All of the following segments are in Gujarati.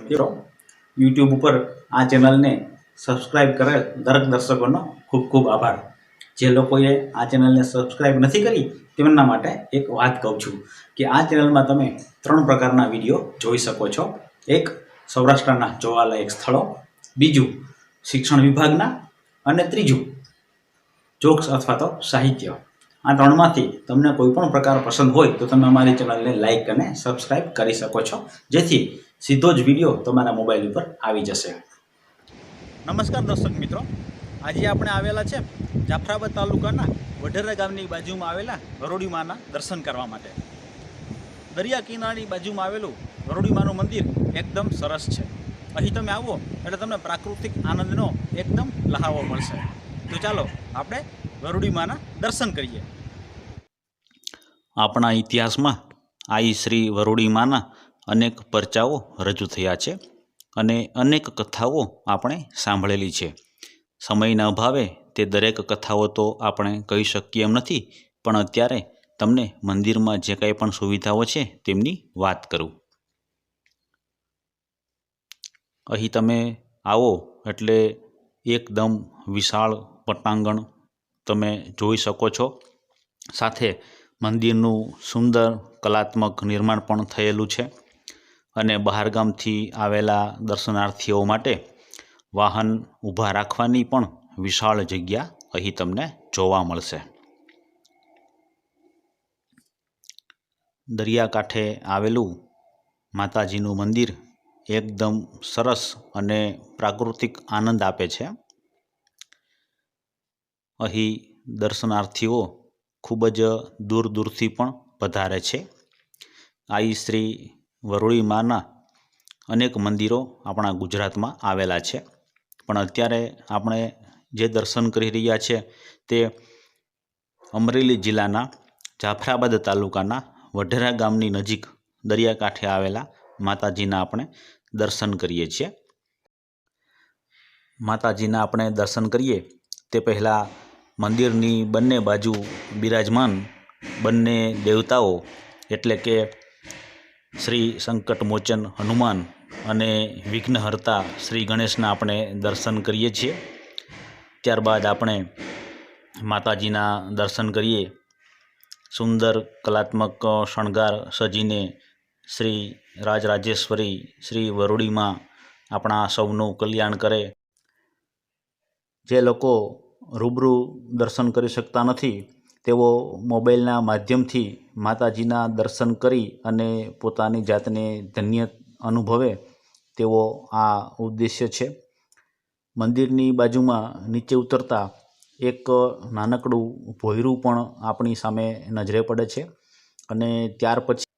મિત્રો યુટ્યુબ ઉપર આ ચેનલને સબસ્ક્રાઇબ કરેલ દરેક દર્શકોનો ખૂબ ખૂબ આભાર. જે લોકોએ આ ચેનલને સબસ્ક્રાઇબ નથી કરી, તેમના માટે એક વાત કહું છું કે આ ચેનલમાં તમે ત્રણ પ્રકારના વીડિયો જોઈ શકો છો. એક, સૌરાષ્ટ્રના જોવાલાયક સ્થળો. બીજું, શિક્ષણ વિભાગના. અને ત્રીજું, જોક્સ અથવા તો સાહિત્ય. આ ત્રણમાંથી તમને કોઈ પણ પ્રકાર પસંદ હોય તો તમે અમારી ચેનલને લાઇક અને સબસ્ક્રાઇબ કરી શકો છો. જેથી સીધો જ વીડિયો તમારા મોબાઈલ ઉપર આવી જશે. નમસ્કાર દર્શક મિત્રો. આજે આપણે આવેલા છે જાફરાબાદ તાલુકાના વઢેરા ગામની બાજુમાં આવેલા વરોડીમાના દર્શન કરવા માટે. દરિયા કિનારાની બાજુમાં આવેલું વરોડીમાનું મંદિર એકદમ સરસ છે. અહીં તમે આવો એટલે તમને પ્રાકૃતિક આનંદનો એકદમ લહાવો મળશે. તો ચાલો આપણે વરોડીમાના દર્શન કરીએ. આપણા ઇતિહાસમાં આઈ શ્રી વરોડીમાના અનેક પરચાઓ રજૂ થયા છે અને અનેક કથાઓ આપણે સાંભળેલી છે. સમયના અભાવે તે દરેક કથાઓ તો આપણે કહી શકીએ એમ નથી, પણ અત્યારે તમને મંદિરમાં જે કંઈ પણ સુવિધાઓ છે તેમની વાત કરું. અહીં તમે આવો એટલે એકદમ વિશાળ પટાંગણ તમે જોઈ શકો છો. સાથે મંદિરનું સુંદર કલાત્મક નિર્માણ પણ થયેલું છે. અને બહારગામથી આવેલા દર્શનાર્થીઓ માટે વાહન ઊભા રાખવાની પણ વિશાળ જગ્યા અહીં તમને જોવા મળશે. દરિયાકાંઠે આવેલું માતાજીનું મંદિર એકદમ સરસ અને પ્રાકૃતિક આનંદ આપે છે. અહીં દર્શનાર્થીઓ ખૂબ જ દૂર દૂરથી પણ પધારે છે. આઈ શ્રી વરોળી માના અનેક મંદિરો આપણા ગુજરાતમાં આવેલા છે. પણ અત્યારે આપણે જે દર્શન કરી રહ્યા છે તે અમરેલી જિલ્લાના જાફરાબાદ તાલુકાના વઢેરા ગામની નજીક દરિયાકાંઠે આવેલા માતાજીના આપણે દર્શન કરીએ છીએ. માતાજીના આપણે દર્શન કરીએ તે પહેલાં મંદિરની બંને બાજુ બિરાજમાન બંને દેવતાઓ એટલે કે શ્રી સંકટમોચન હનુમાન અને વિઘ્નહર્તા શ્રી ગણેશના આપણે દર્શન કરીએ છીએ. ત્યારબાદ આપણે માતાજીના દર્શન કરીએ. સુંદર કલાત્મક શણગાર સજીને શ્રી રાજરાજેશ્વરી, શ્રી વરુડીમાં આપણા સૌનું કલ્યાણ કરે. જે લોકો રૂબરૂ દર્શન કરી શકતા નથી તેઓ મોબાઈલના માધ્યમથી માતાજીના દર્શન કરી અને પોતાની જાતને ધન્ય અનુભવે તેવો આ ઉદ્દેશ્ય છે. મંદિરની બાજુમાં નીચે ઉતરતા એક નાનકડું ભોયરું પણ આપણી સામે નજરે પડે છે અને ત્યાર પછી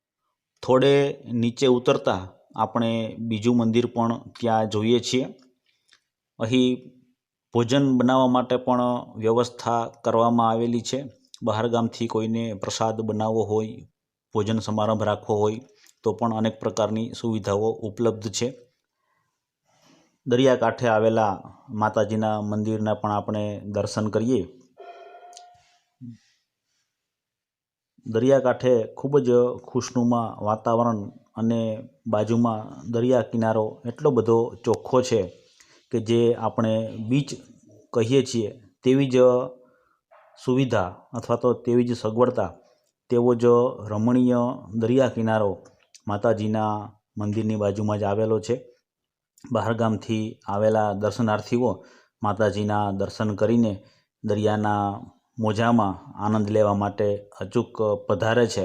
થોડે નીચે ઉતરતા આપણે બીજું મંદિર પણ ત્યાં જોઈએ છીએ. અહીં ભોજન બનાવવા માટે પણ વ્યવસ્થા કરવામાં આવેલી છે. બહારગામથી કોઈને પ્રસાદ બનાવવો હોય, ભોજન સમારંભ રાખવો હોય, તો પણ અનેક પ્રકારની સુવિધાઓ ઉપલબ્ધ છે. દરિયાકાંઠે આવેલા માતાજીના મંદિરના પણ આપણે દર્શન કરીએ. દરિયાકાંઠે ખૂબ જ ખુશનુમા વાતાવરણ અને બાજુમાં દરિયા કિનારો એટલો બધો ચોખ્ખો છે કે જે આપણે બીચ કહીએ છીએ તેવી જ સુવિધા અથવા તો તેવી જ સગવડતા તેવો જ રમણીય દરિયા કિનારો માતાજીના મંદિરની બાજુમાં જ આવેલો છે. બહારગામથી આવેલા દર્શનાર્થીઓ માતાજીના દર્શન કરીને દરિયાના મોજામાં આનંદ લેવા માટે અચૂક પધારે છે.